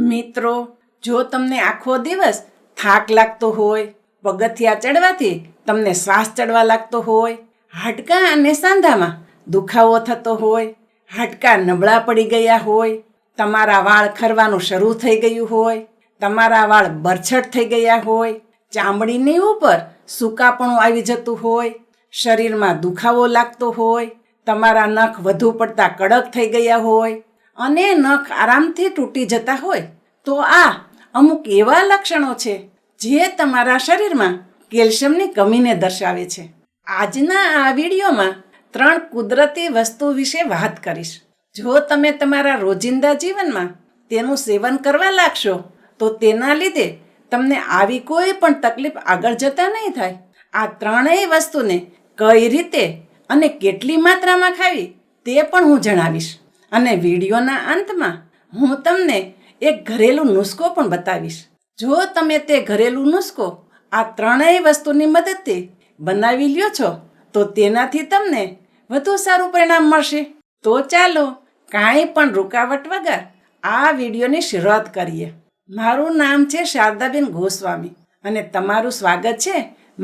મિત્રો, જો તમને આખો દિવસ થાક લાગતો હોય, પગથિયા ચડવાથી તમને શ્વાસ ચડવા લાગતો હોય, હાડકાં અને સાંધામાં દુખાવો થતો હોય, હાડકાં નબળા પડી ગયા હોય, તમારા વાળ ખરવાનું શરૂ થઈ ગયું હોય, તમારા વાળ બરછટ થઈ ગયા હોય, ચામડીની ઉપર સૂકાપણું આવી જતું હોય, શરીરમાં દુખાવો લાગતો હોય, તમારા નખ વધુ પડતા કડક થઈ ગયા હોય અને નખ આરામથી તૂટી જતા હોય, તો આ અમુક એવા લક્ષણો છે જે તમારા શરીરમાં કેલ્શિયમની કમીને દર્શાવે છે. આજના આ વિડીયોમાં ત્રણ કુદરતી વસ્તુ વિશે વાત કરીશ. જો તમે તમારા રોજિંદા જીવનમાં તેનું સેવન કરવા લાગશો, તો તેના લીધે તમને આવી કોઈ પણ તકલીફ આગળ જતા નહીં થાય. આ ત્રણેય વસ્તુને કઈ રીતે અને કેટલી માત્રામાં ખાવી તે પણ હું જણાવીશ. અને વિડીયોના અંતમાં હું તમને એક ઘરેલું નુસ્ખો પણ બતાવીશ. જો તમે તે ઘરેલું નુસ્ખો આ ત્રણેય વસ્તુની મદદથી બનાવી લ્યો છો, તો તેનાથી તમને વધુ સારું પરિણામ મળશે. તો ચાલો કાંઈ પણ રૂકાવટ વગર આ વિડીયોની શરૂઆત કરીએ. મારું નામ છે શારદાબેન ગોસ્વામી અને તમારું સ્વાગત છે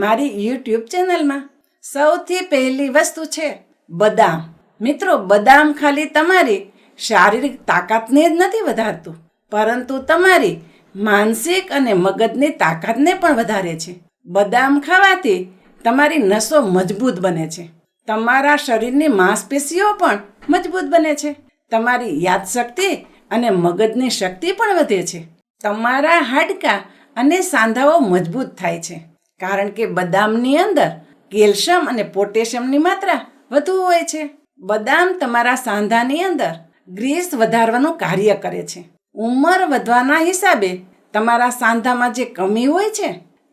મારી યુટ્યુબ ચેનલમાં. સૌથી પહેલી વસ્તુ છે બદામ. મિત્રો, બદામ ખાલી તમારી શારીરિક તાકાતને જ નથી વધારતું, પરંતુ તમારી માનસિક અને મગજની તાકાતને પણ વધારે છે. બદામ ખાવાથી તમારી નસો મજબૂત બને છે. તમારા શરીરની માંસપેશીઓ પણ મજબૂત બને છે. તમારી યાદશક્તિ અને મગજની શક્તિ પણ વધે છે. તમારા હાડકાં અને સાંધાઓ મજબૂત થાય છે, કારણ કે બદામની અંદર કેલ્શિયમ અને પોટેશિયમની માત્રા વધુ હોય છે. બદામ તમારા સાંધાની અંદર ગ્રીસ વધારવાનું કાર્ય કરે છે. ઉંમર વધવાના હિસાબે તમારા સાંધામાં જે કમી હોય છે,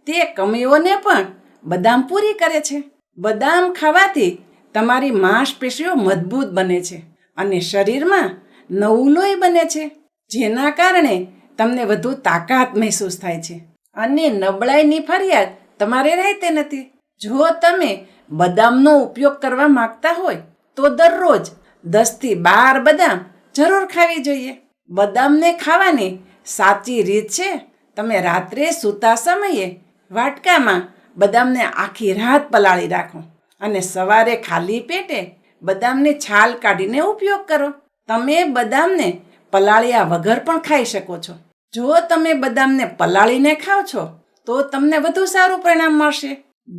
તે કમીઓને પણ બદામ પૂરી કરે છે. બદામ ખાવાથી તમારી માંસપેશીઓ મજબૂત બને છે અને શરીરમાં નવું લોહી બને છે, જેના કારણે તમને વધુ તાકાત મહેસૂસ થાય છે. અને નબળાઈની ફરિયાદ તમારે રહેતી નથી. જો તમે બદામનો ઉપયોગ કરવા માંગતા હોય તો દરરોજ દસથી બાર બદામ જરૂર ખાવી જોઈએ. બદામને ખાવાની સાચી રીત છે. તમે રાત્રે સૂતા સમયે વાટકામાં બદામને આખી રાત પલાળી રાખો અને સવારે ખાલી પેટે બદામની છાલ કાઢીને ઉપયોગ કરો. તમે બદામને પલાળ્યા વગર પણ ખાઈ શકો છો. જો તમે બદામને પલાળીને ખાઓ છો, તો તમને વધુ સારું પરિણામ મળશે.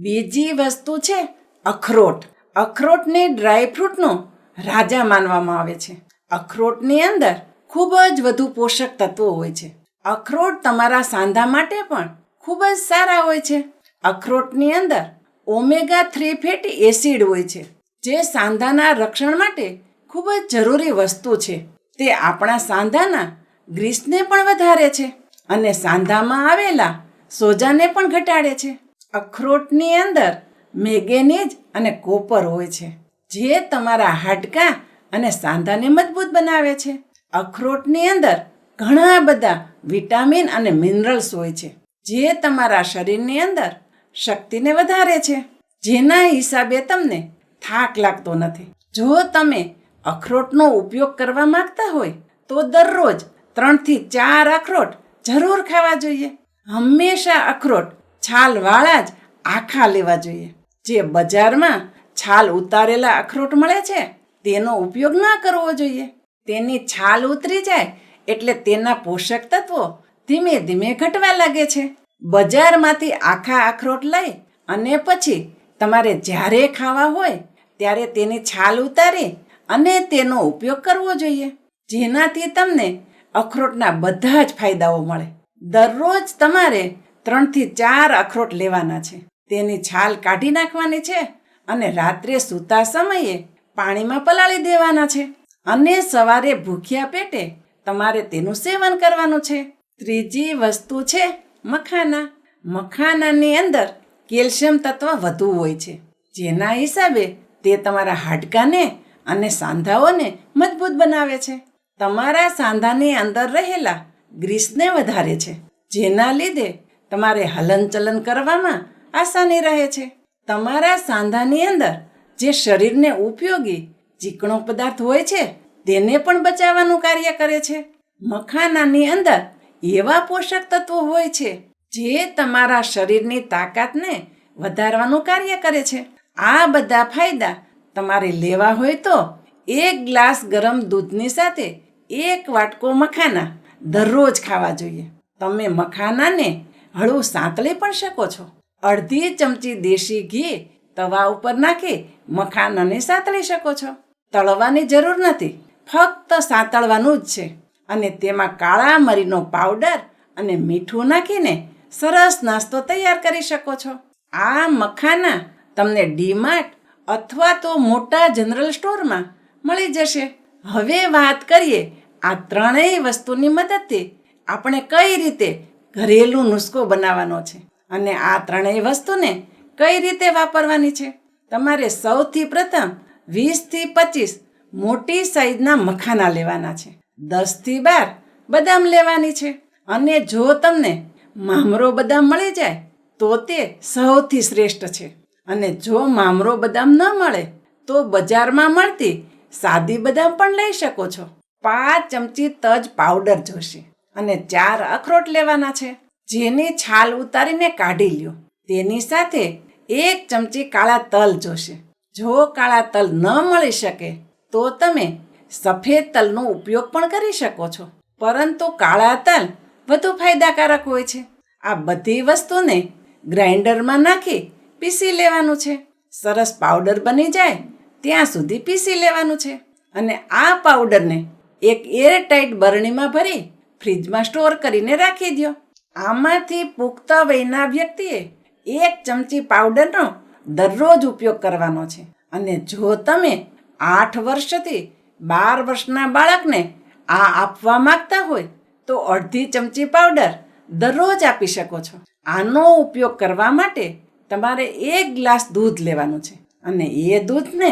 બીજી વસ્તુ છે અખરોટ. અખરોટને ડ્રાયફ્રૂટનો રાજા માનવામાં આવે છે. અખરોટની અંદર ખૂબ જ વધુ પોષક તત્વો હોય છે. અખરોટ તમારા સાંધા માટે પણ ખૂબ જ સારા હોય છે. અખરોટની અંદર ઓમેગા થ્રી ફેટી એસિડ હોય છે, જે સાંધાના રક્ષણ માટે ખૂબ જ જરૂરી વસ્તુ છે. તે આપણા સાંધાના ગ્રીસને પણ વધારે છે અને સાંધામાં આવેલા સોજાને પણ ઘટાડે છે. અખરોટની અંદર મેગેનીઝ અને કોપર હોય છે, જે તમારા હાડકાં અને સાંધાને મજબૂત બનાવે છે. અખરોટની અંદર ઘણા બધા વિટામિન અને મિનરલ્સ હોય છે, જે તમારા શરીરની અંદર શક્તિને વધારે છે. જેના હિસાબે તમને થાક લાગતો નથી. જો તમે અખરોટનો ઉપયોગ કરવા માંગતા હોય, તો દરરોજ ત્રણથી ચાર અખરોટ જરૂર ખાવા જોઈએ. હંમેશા અખરોટ છાલવાળા જ આખા લેવા જોઈએ. જે બજારમાં છાલ ઉતારેલા અખરોટ મળે છે, તેનો ઉપયોગ ના કરવો જોઈએ. તેની છાલ ઉતરી જાય એટલે તેના પોષક તત્વો ધીમે ધીમે ઘટવા લાગે છે. બજારમાંથી આખા અખરોટ લઈ અને પછી તમારે જ્યારે ખાવા હોય ત્યારે તેની છાલ ઉતારી અને તેનો ઉપયોગ કરવો જોઈએ. જેનાથી તમને અખરોટના બધા જ ફાયદાઓ મળે. દરરોજ તમારે ત્રણથી ચાર અખરોટ લેવાના છે. તેની છાલ કાઢી નાખવાની છે અને રાત્રે સૂતા સમયે પાણીમાં પલાળી દેવાના છે. અને સવારે ભૂખ્યા પેટે તમારે તેનું સેવન કરવાનું છે. ત્રીજી વસ્તુ છે મખાના. મખાનાની અંદર કેલ્શિયમ તત્વ વધુ હોય છે. જેના હિસાબે તે તમારા હાડકાને અને સાંધાઓને મજબૂત બનાવે છે. તમારા સાંધાની અંદર રહેલા ગ્રીસને વધારે છે. જેના લીધે તમારે હલનચલન કરવામાં આસાની રહે છે. તમારા સાંધાની અંદર જે શરીરને ઉપયોગી ચીકણો પદાર્થ હોય છે, તેને પણ બચાવવાનું કાર્ય કરે છે. મખાનાની અંદર એવા પોષક તત્વો હોય છે, જે તમારા શરીરની તાકાતને વધારવાનું કાર્ય કરે છે. આ બધા ફાયદા તમારે લેવા હોય તો એક ગ્લાસ ગરમ દૂધની સાથે એક વાટકો મખાના દરરોજ ખાવા જોઈએ. તમે મખાનાને હળવું સાંતળી પણ શકો છો. અડધી ચમચી દેશી ઘી તવા ઉપર નાખી મખાનાને સાંતળી શકો છો. તળવાની જરૂર નથી. ફક્ત સાંતળવાનું જ છે. અને તેમાં કાળા મરીનો પાવડર અને મીઠું નાખીને સરસ નાસ્તો તૈયાર કરી શકો છો. આ મખાના તમને ડીમાર્ટ અથવા તો મોટા જનરલ સ્ટોરમાં મળી જશે. હવે વાત કરીએ આ ત્રણેય વસ્તુની મદદથી આપણે કઈ રીતે ઘરેલું નુસ્ખો બનાવવાનો છે. અને આ ત્રણેય વસ્તુને કઈ રીતે વાપરવાની છે? તમારે સૌથી પ્રથમ વીસથી પચીસ મોટી સાઈઝના મખાના લેવાના છે. દસથી બાર બદામ લેવાની છે. અને જો તમને મામરો બદામ મળી જાય, તો તે સૌથી શ્રેષ્ઠ છે. અને જો મામરો બદામ ન મળે, તો બજારમાં મળતી સાદી બદામ પણ લઈ શકો છો. પાંચ ચમચી તજ પાવડર જોશે. અને ચાર અખરોટ લેવાના છે. જેની છાલ ઉતારીને કાઢી લ્યો. તેની સાથે એક ચમચી કાળા તલ જોશે. જો કાળા તલ ન મળી શકે, તો તમે સફેદ તલનો ઉપયોગ પણ કરી શકો છો. પરંતુ કાળા તલ વધુ ફાયદાકારક હોય છે. આ બધી વસ્તુને ગ્રાઇન્ડરમાં નાખી પીસી લેવાનું છે. સરસ પાવડર બની જાય ત્યાં સુધી પીસી લેવાનું છે. અને આ પાવડરને એક એરટાઇટ બરણીમાં ભરી ફ્રીજમાં સ્ટોર કરીને રાખી દો આમાંથી પુખ્ત વયના વ્યક્તિએ એક ચમચી પાવડરનો દરરોજ ઉપયોગ કરવાનો છે. અને જો તમે આઠ વર્ષથી બાર વર્ષના બાળકને આ આપવા માંગતા હોય, તો અડધી ચમચી પાવડર દરરોજ આપી શકો છો. આનો ઉપયોગ કરવા માટે તમારે એક ગ્લાસ દૂધ લેવાનું છે અને એ દૂધને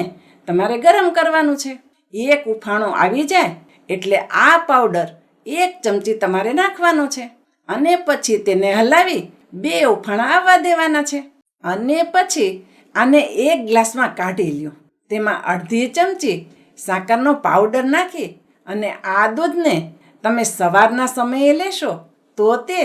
તમારે ગરમ કરવાનું છે. એક ઉફાણો આવી જાય એટલે આ પાવડર એક ચમચી તમારે નાખવાનો છે. અને પછી તેને હલાવી બે ઉફાણા આવવા દેવાના છે. અને પછી આને એક ગ્લાસમાં કાઢી લ્યો. તેમાં અડધી ચમચી સાકરનો પાવડર નાખી અને આ દૂધને તમે સવારના સમયે લેશો તો તે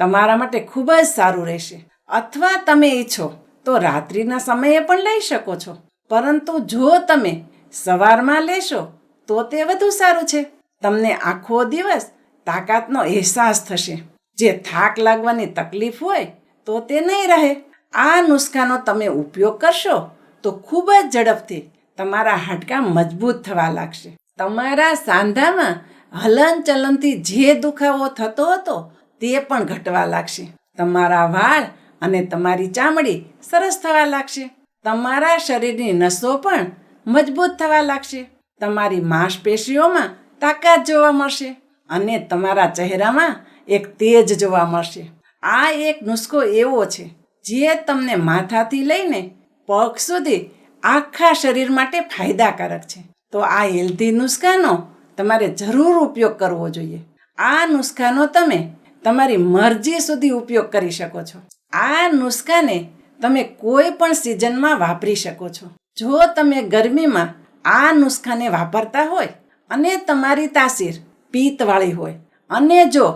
તમારા માટે ખૂબ જ સારું રહેશે. અથવા તમે ઈચ્છો તો રાત્રિના સમયે પણ લઈ શકો છો. પરંતુ જો તમે સવારમાં લેશો તો તે વધુ સારું છે. તમને આખો દિવસ તાકાતનો અહેસાસ થશે. જે થાક લાગવાની તકલીફ હોય, તો તે નહીં રહે. આ નુસ્ખાનો તમે ઉપયોગ કરશો, તો ખૂબ જ ઝડપથી તમારા હાડકાં મજબૂત થવા લાગશે. તમારા સાંધામાં હલનચલનથી જે દુખાવો થતો હતો, તે પણ ઘટવા લાગશે. તમારા વાળ અને તમારી ચામડી સરસ થવા લાગશે. તમારા શરીરની નસો પણ મજબૂત થવા લાગશે. તમારી માંસપેશીઓમાં તાકાત જોવા મળશે અને તમારા ચહેરામાં એક તેજ જોવા મળશે. આ એક નુસ્ખો એવો છે, જે તમને માથાથી લઈને પગ સુધી આખા શરીર માટે ફાયદાકારક છે. તો આ હેલ્ધી નુસ્ખાનો તમારે જરૂર ઉપયોગ કરવો જોઈએ. આ નુસ્ખાનો તમે તમારી મરજી સુધી ઉપયોગ કરી શકો છો. આ નુસ્ખાને તમે કોઈ પણ સિઝનમાં વાપરી શકો છો. જો તમે ગરમીમાં આ નુસ્ખાને વાપરતા હોય અને તમારી તાસીર પિત્તવાળી હોય અને જો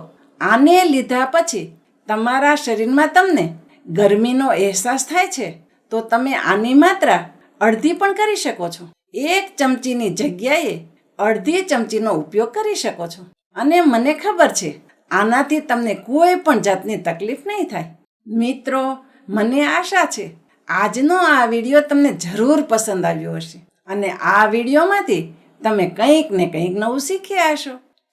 આને લીધા પછી તમારા શરીરમાં તમને ગરમીનો અહેસાસ થાય છે, તો તમે આની માત્રા અડધી પણ કરી શકો છો. એક ચમચીની જગ્યાએ અડધી ચમચીનો ઉપયોગ કરી શકો છો. અને મને ખબર છે, આનાથી તમને કોઈ પણ જાતની તકલીફ નહીં થાય. મિત્રો, મને આશા છે, આજનો આ વીડિયો તમને જરૂર પસંદ આવ્યો હશે. અને આ વિડીયોમાંથી તમે કંઈક ને કંઈક નવું શીખ્યા હશો